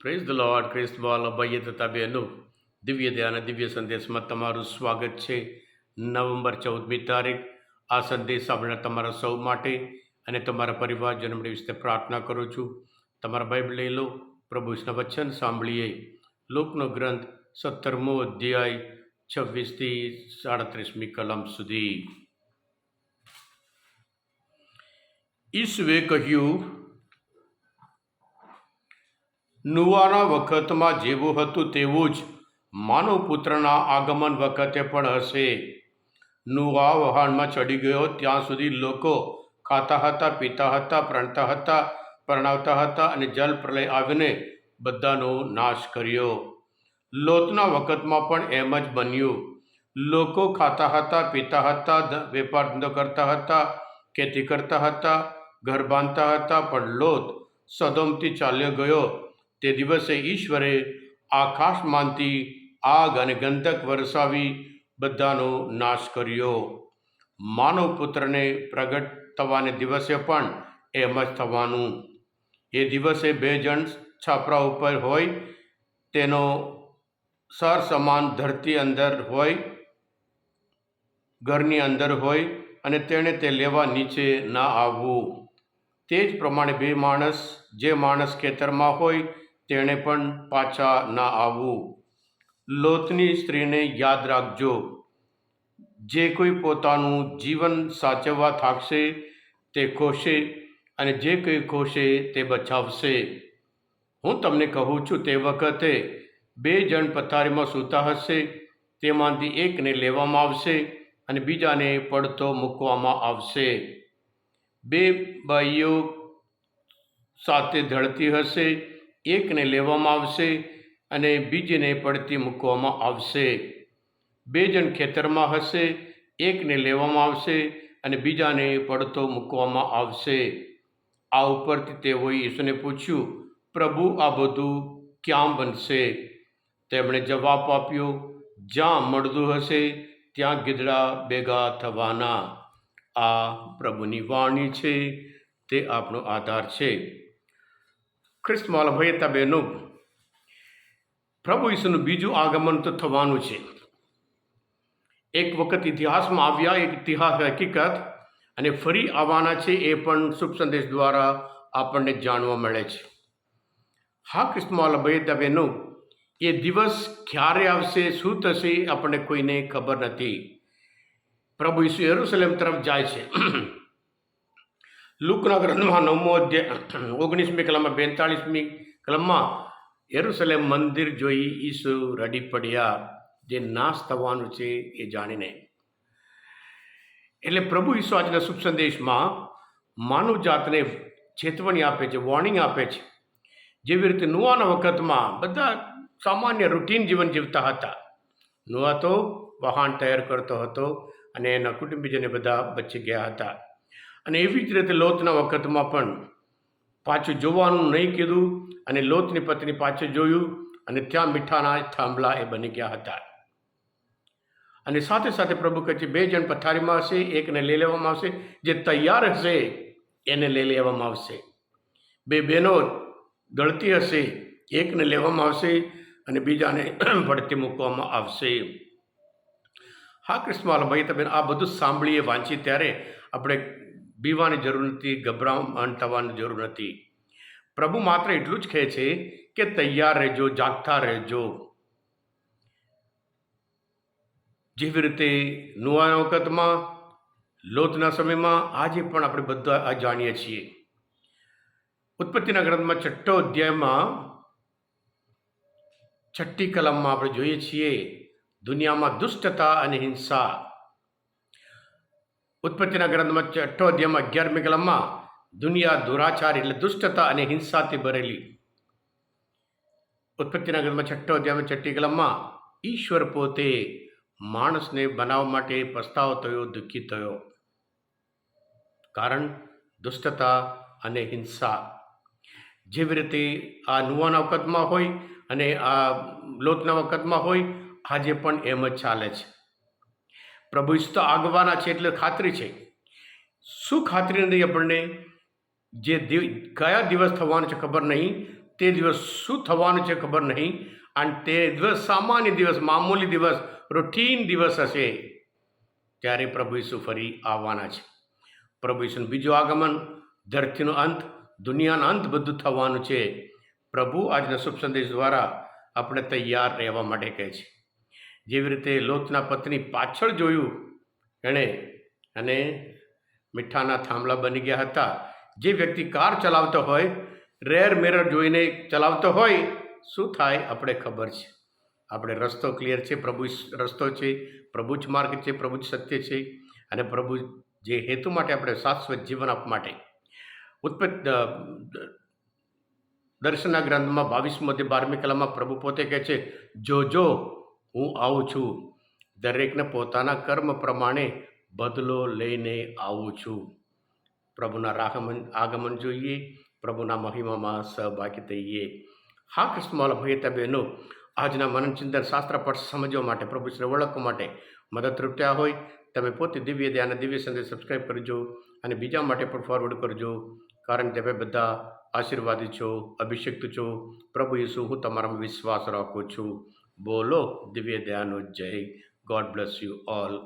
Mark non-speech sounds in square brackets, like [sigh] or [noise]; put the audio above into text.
Praise the Lord ક્રિસ્તવાલ ભાઈએ તથા બહેનો દિવ્ય ધ્યાન દિવ્ય સંદેશમાં તમારું સ્વાગત છે નવેમ્બર ચૌદમી તારીખ આ સંદેશ સાંભળનાર તમારા સૌ માટે અને તમારા પરિવારજનોને વિશે પ્રાર્થના કરું છું તમારા બાઇબલ લઈ લો પ્રભુ વિષ્ણુ વચન સાંભળીએ લોકનો ગ્રંથ સત્તરમો અધ્યાય છવ્વીસથી સાડત્રીસમી કલમ સુધી ઈસુએ કહ્યું નુવાના વખતમાં જેવું હતું તેવું જ માનવપુત્રના આગમન વખતે પણ હશે. નુવા વહાણમાં ચડી ગયો. ત્યાં સુધી લોકો ખાતા હતા, પીતા હતા, પ્રણતા હતા, પરણાવતા હતા અને જલ પ્રલય આવીને બધાનો નાશ કર્યો. લોતના વખતમાં પણ એમ જ બન્યું. લોકો ખાતા હતા, પીતા હતા વેપાર ધંધો કરતા હતા, ખેતી કરતા હતા, ઘર બાંધતા હતા, પણ લોત સદોમથી ચાલ્યો ગયો. તે દિવસે ઈશ્વરે આકાશમાંથી આગ અને ગંધક વરસાવી બધાનો નાશ કર્યો. માનવ પુત્રને પ્રગટ થવાને દિવસે પણ એમ જ થવાનું. એ દિવસે બે જણ છાપરા ઉપર હોય, તેનો સર સમાન ધરતી અંદર હોય, ઘરની અંદર હોય અને તેણે તે લેવા નીચે ના આવવું. તે જ પ્રમાણે બે માણસ, જે માણસ ખેતરમાં હોય તેણે પણ પાછા ના આવવું. લોતની સ્ત્રીને યાદ રાખજો, જે કોઈ પોતાનું જીવન સાચવવા થાકશે તે ખોશે અને જે કોઈ ખોશે તે બચાવશે. હું તમને કહું છું તે વખતે બે જણ પથારીમાં સૂતા હશે, તેમાંથી એકને લેવામાં આવશે અને બીજાને પડતો મૂકવામાં આવશે. બે ભાઈઓ સાથે ધડતી હશે એકને લેવામાં આવશે અને બીજીને પડતી મૂકવામાં આવશે. બે જણ ખેતરમાં હશે, એકને લેવામાં આવશે અને બીજાને પડતો મૂકવામાં આવશે. આ ઉપરથી તેઓએ ઈસુને પૂછ્યું, પ્રભુ, આ બધું ક્યાં બનશે? તેમણે જવાબ આપ્યો, જ્યાં મળતું હશે, ત્યાં ગીધડા ભેગા થવાના. આ પ્રભુની વાણી છે, તે આપણો આધાર છે. ખ્રિસ્તમાલ ભયતા બહેનો પ્રભુ ઈસુનું બીજું આગમન તો થવાનું છે. એક વખત ઇતિહાસમાં આવ્યા, એક ઇતિહાસ હકીકત, અને ફરી આવવાના છે એ પણ શુભ સંદેશ દ્વારા આપણને જાણવા મળે છે. હા ક્રિસ્તમાલ ભયતા બહેનો એ દિવસ ક્યારે આવશે, શું થશે આપણને કોઈને ખબર નથી. પ્રભુ ઈસુ યરૂશલેમ તરફ જાય છે. લુકના ગ્રંથમાં નવમો અધ્યાય ઓગણીસમી કલમમાં, બેતાળીસમી કલમમાં એરુસલેમ મંદિર જોઈ ઈસુ રડી પડ્યા. જે નાશ થવાનું છે એ જાણીને. એટલે પ્રભુ ઈસુ આજના શુભ સંદેશમાં માનવ જાતને ચેતવણી આપે છે વોર્નિંગ આપે છે. જેવી રીતે નુવાના વખતમાં બધા સામાન્ય રૂટીન જીવન જીવતા હતા. નુવા તો વહાણ તૈયાર કરતો હતો અને એના કુટુંબીજને બધા બચી ગયા હતા. અને એવી જ રીતે લોતના વખતમાં પણ પાછું જોવાનું નહીં કીધું અને લોતની પત્ની પાછું જોયું અને ત્યાં મીઠાના થાંભલા એ બની ગયા હતા. અને સાથે સાથે પ્રભુ કહે છે, બે જણ પથારીમાં હશે, એકને લઈ લેવામાં આવશે. જે તૈયાર હશે, એને લઈ લેવામાં આવશે. બે બહેનો દળતી હશે, એકને લેવામાં આવશે અને બીજાને [clears throat] પડતી મૂકવામાં આવશે. હા કૃષ્ણવાલ ભાઈ તમે આ બધું સાંભળીએ વાંચી ત્યારે આપણે બીવાની જરૂર નથી ગભરામણ થવાની જરૂર નથી. પ્રભુ માત્ર એટલું જ કહે છે કે તૈયાર રહેજો, જાગતા રહેજો. જેવી રીતે નુવાના વખતમાં, લોતના સમયમાં, આજે પણ આપણે બધા આ જાણીએ છીએ. ઉત્પત્તિના ગ્રંથમાં છઠ્ઠો અધ્યાયમાં, છઠ્ઠી કલમમાં આપણે જોઈએ છીએ, દુનિયામાં દુષ્ટતા અને હિંસા. ઉત્પત્તિના ગ્રંથમાં છઠ્ઠો અધ્યાયમાં અગિયારમી કલમમાં દુનિયા દુરાચાર એટલે દુષ્ટતા અને હિંસાથી ભરેલી. ઉત્પત્તિના ગ્રંથમાં છઠ્ઠો અધ્યાયમાં છઠ્ઠી કલમમાં ઈશ્વર પોતે માણસને બનાવવા માટે પસ્તાવો થયો, દુઃખી થયો. કારણ દુષ્ટતા અને હિંસા. જેવી રીતે આ નુવાના વખતમાં હોય અને આ લોતના વખતમાં હોય, આજે પણ એમ જ ચાલે છે. પ્રભુ ઈસુ તો આગવાના છે એટલે ખાતરી છે. શું ખાતરી નથી આપણને? જે કયા દિવસ થવાનો છે ખબર નહીં. તે દિવસ શું થવાનું છે ખબર નહીં. અને તે દિવસ સામાન્ય દિવસ, મામૂલી દિવસ રૂટીન દિવસ હશે. ત્યારે પ્રભુ ઈસુ ફરી આવવાના છે. પ્રભુ ઈસુનું બીજું આગમન, ધરતીનો અંત, દુનિયાનો અંત બધું થવાનું છે. પ્રભુ આજના શુભ સંદેશ દ્વારા આપણે તૈયાર રહેવા માટે કહે છે. જેવી રીતે લોતના પત્ની પાછળ જોયું, એણે અને મીઠાના થાંભલા બની ગયા હતા. જે વ્યક્તિ કાર ચલાવતો હોય, રેર મિરર જોઈને ચલાવતો હોય, શું થાય આપણે ખબર છે. આપણે રસ્તો ક્લિયર છે, પ્રભુ રસ્તો છે, પ્રભુ જ માર્ગ છે, પ્રભુ જ સત્ય છે અને પ્રભુ જે હેતુ માટે આપણે શાશ્વત જીવન આપવા માટે. ઉત્પત્ત દર્શનના ગ્રંથમાં બાવીસમો તે બારમી કલામાં પ્રભુ પોતે કહે છે, જો જો હું આવું છું. દરેકને પોતાના કર્મ પ્રમાણે બદલો લઈને આવું છું. પ્રભુના રાગમન આગમન જોઈએ. પ્રભુના મહિમામાં સહભાગી થઈએ. હા કૃષ્ણમાલ ભયતા બહેનો, આજના મનન ચિંતન શાસ્ત્ર પર સમજવા માટે પ્રભુશ્રીને ઓળખવા માટે મદદરૂપ થયા હોય, તમે પોતે દિવ્ય ધ્યાન દિવ્ય સંદેશ સબસ્ક્રાઈબ કરજો અને બીજા માટે પણ ફોરવર્ડ કરજો. કારણ કે તમે બધા આશીર્વાદી છો, અભિષિક્ત છો. પ્રભુ ઈસુ હું તમારામાં વિશ્વાસ રાખું છું. बोलो दिव्य दयानुज जय गॉड ब्लेस यू ऑल